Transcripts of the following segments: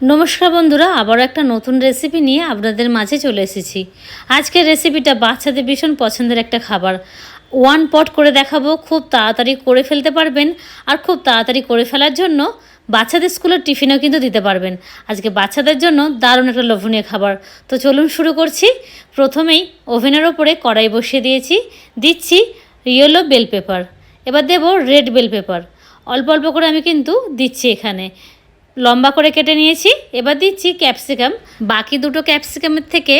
নমস্কার বন্ধুরা আবার একটা নতুন রেসিপি নিয়ে আপনাদের মাঝে চলে এসেছি। আজকের রেসিপিটা বাচ্চাদের ভীষণ পছন্দের একটা খাবার। ওয়ান পট করে দেখাবো, খুব তাড়াতাড়ি করে ফেলতে পারবেন আর খুব তাড়াতাড়ি করে ফেলার জন্য বাচ্চাদের স্কুলের টিফিনেও কিন্তু দিতে পারবেন। আজকে বাচ্চাদের জন্য দারুণ একটা লোভনীয় খাবার। তো চলুন শুরু করছি। প্রথমেই ওভেনের ওপরে কড়াই বসিয়ে দিয়েছি, দিচ্ছি ইয়েলো বেল পেপার এবার দেব রেড বেল পেপার অল্প অল্প করে আমি কিন্তু দিচ্ছি এখানে। লম্বা করে কেটে নিয়েছি। এবার দিচ্ছি ক্যাপসিকাম। বাকি দুটো ক্যাপসিকামের থেকে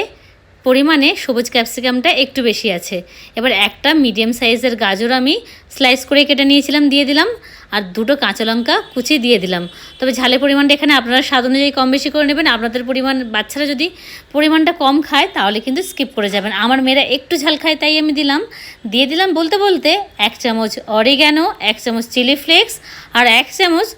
পরিমাণে সবুজ ক্যাপসিকামটা একটু বেশি আছে। এবার একটা মিডিয়াম সাইজের গাজর আমি স্লাইস করে কেটে নিয়েছিলাম, দিয়ে দিলাম। আর দুটো কাঁচা লঙ্কা কুচি দিয়ে দিলাম। তবে ঝালের পরিমাণটা এখানে আপনারা স্বাদ অনুযায়ী কম বেশি করে নেবেন। আপনাদের পরিমাণ, বাচ্চারা যদি পরিমাণটা কম খায়, তাহলে কিন্তু স্কিপ করে যাবেন। আমার মেয়েরা একটু ঝাল খায়, তাই আমি দিলাম। দিয়ে দিলাম বলতে বলতে এক চামচ অরিগ্যানো, এক চামচ চিলি ফ্লেক্স আর এক চামচ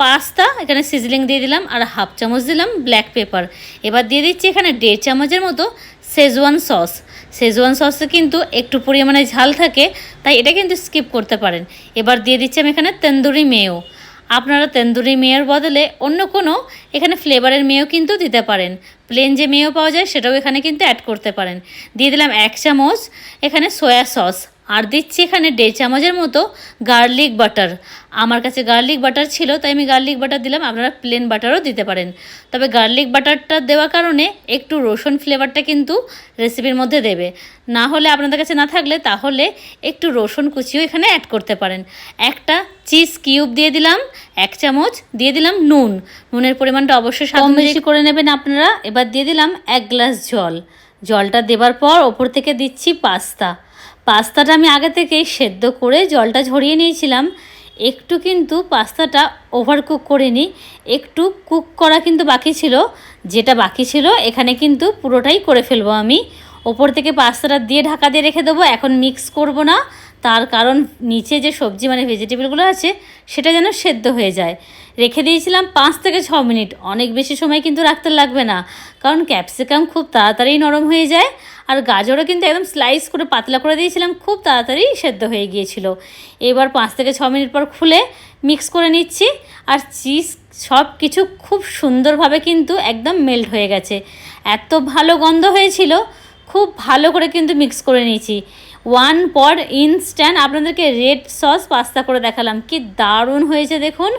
পাস্তা, এখানে সিজলিং দিয়ে দিলাম আর হাফ চামচ দিলাম ব্ল্যাক পেপার এবার দিয়ে দিচ্ছি এখানে দেড় চামচের মতো শেজওয়ান সস শেজওয়ান সসে কিন্তু একটু পরিমাণে ঝাল থাকে, তাই এটা কিন্তু স্কিপ করতে পারেন। এবার দিয়ে দিচ্ছি আমি এখানে তন্দুরি মেয়েও আপনারা তন্দুরি মেয়ের বদলে অন্য কোনো এখানে ফ্লেভারের মেয়েও কিন্তু দিতে পারেন। প্লেন যে মেয়েও পাওয়া যায়, সেটাও এখানে কিন্তু অ্যাড করতে পারেন। দিয়ে দিলাম এক চামচ এখানে সয়া সস আর দিচ্ছি এখানে দেড় চামচের মতো গার্লিক বাটার আমার কাছে গার্লিক বাটার ছিল তাই আমি গার্লিক বাটার দিলাম। আপনারা প্লেন বাটারও দিতে পারেন। তবে গার্লিক বাটারটা দেওয়ার কারণে একটু রসুন ফ্লেভারটা কিন্তু রেসিপির মধ্যে দেবে। না হলে আপনাদের কাছে না থাকলে তাহলে একটু রসুন কুচিও এখানে অ্যাড করতে পারেন। একটা চিজ কিউব দিয়ে দিলাম এক চামচ দিয়ে দিলাম নুন। নুনের পরিমাণটা অবশ্যই কম বেশি করে নেবেন আপনারা। এবার দিয়ে দিলাম এক গ্লাস জল। জলটা দেবার পর ওপর থেকে দিচ্ছি পাস্তা। পাস্তাটা আমি আগে থেকেই সেদ্ধ করে জলটা ঝরিয়ে নিয়েছিলাম। একটু কিন্তু পাস্তাটা ওভার কুক করে নিই একটু কুক করা কিন্তু বাকি ছিল। যেটা বাকি ছিল, এখানে কিন্তু পুরোটাই করে ফেলব আমি। ওপর থেকে পাস্তাটা দিয়ে ঢাকা দিয়ে রেখে দেবো। এখন মিক্স করব না। তার কারণ নিচে যে সবজি মানে ভেজিটেবলগুলো আছে, সেটা যেন সেদ্ধ হয়ে যায়। রেখে দিয়েছিলাম পাঁচ থেকে ছ মিনিট। অনেক বেশি সময় কিন্তু রাখতে লাগবে না। কারণ ক্যাপসিকাম খুব তাড়াতাড়ি নরম হয়ে যায়। আর গাজরও কিন্তু একদম স্লাইস করে, পাতলা করে দিয়েছিলাম, খুব তাড়াতাড়ি সেদ্ধ হয়ে গিয়েছিল। এবার পাঁচ থেকে ছ মিনিট পর খুলে মিক্স করে নিচ্ছি। আর চিজ সব কিছু খুব সুন্দরভাবে কিন্তু একদম মেল্ট হয়ে গেছে। এত ভালো গন্ধ হয়েছিল, খুব ভালো করে কিন্তু মিক্স করে নিয়েছি। ওয়ান পর ইনস্ট্যান্ট আপনাদেরকে রেড সস পাস্তা করে দেখালাম। কি দারুণ হয়েছে, দেখুন।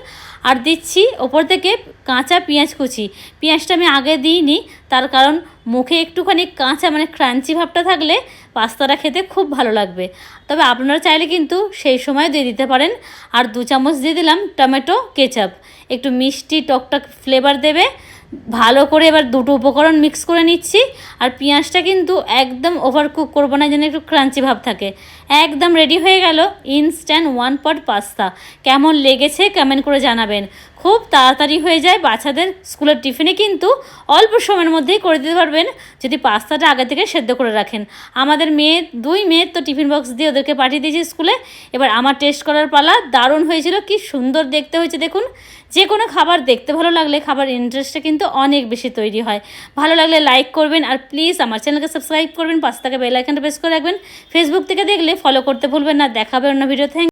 আর দিচ্ছি ওপর থেকে কাঁচা পেঁয়াজ কুচি। পেঁয়াজটা আমি আগে দিইনি, তার কারণ মুখে একটুখানি কাঁচা মানে ক্রাঞ্চি ভাবটা থাকলে পাস্তাটা খেতে খুব ভালো লাগবে। তবে আপনারা চাইলে কিন্তু সেই সময় দিয়ে দিতে পারেন। আর দু চামচ দিয়ে দিলাম টমেটো কেচাপ। একটু মিষ্টি টকটক ফ্লেভার দেবে। ভালো করে এবার দুটো উপকরণ মিক্স করে নিচ্ছি, আর পেঁয়াজটা কিন্তু একদম ওভারকুক করব না, যেন একটু ক্রাঞ্চি ভাব থাকে। একদম রেডি হয়ে গেল ইনস্ট্যান্ট ওয়ান পট পাস্তা কেমন লেগেছে কমেন্ট করে জানাবেন। খুব তাড়াতাড়ি হয়ে যায়। বাচ্চাদের স্কুলের টিফিনে কিন্তু অল্প সময়ের মধ্যেই করে দিতে পারবেন। যদি পাস্তাটা আগে থেকে সেদ্ধ করে রাখেন। আমাদের মেয়ে, দুই মেয়ের তো টিফিন বক্স দিয়ে ওদেরকে পাঠিয়ে দিয়েছি স্কুলে। এবার আমার টেস্ট করার পালা দারুণ হয়েছিল। কি সুন্দর দেখতে হয়েছে দেখুন। যে কোনো খাবার দেখতে ভালো লাগলে খাবার ইন্টারেস্টটা কিন্তু অনেক বেশি তৈরি হয়। ভালো লাগলে লাইক করবেন আর প্লিজ আমার চ্যানেলকে সাবস্ক্রাইব করবেন। পাশে থেকে বেল প্রেস করে রাখবেন। ফেসবুক থেকে দেখলে ফলো করতে ভুলবেন না। দেখাবে অন্য ভিডিও থ্যাংক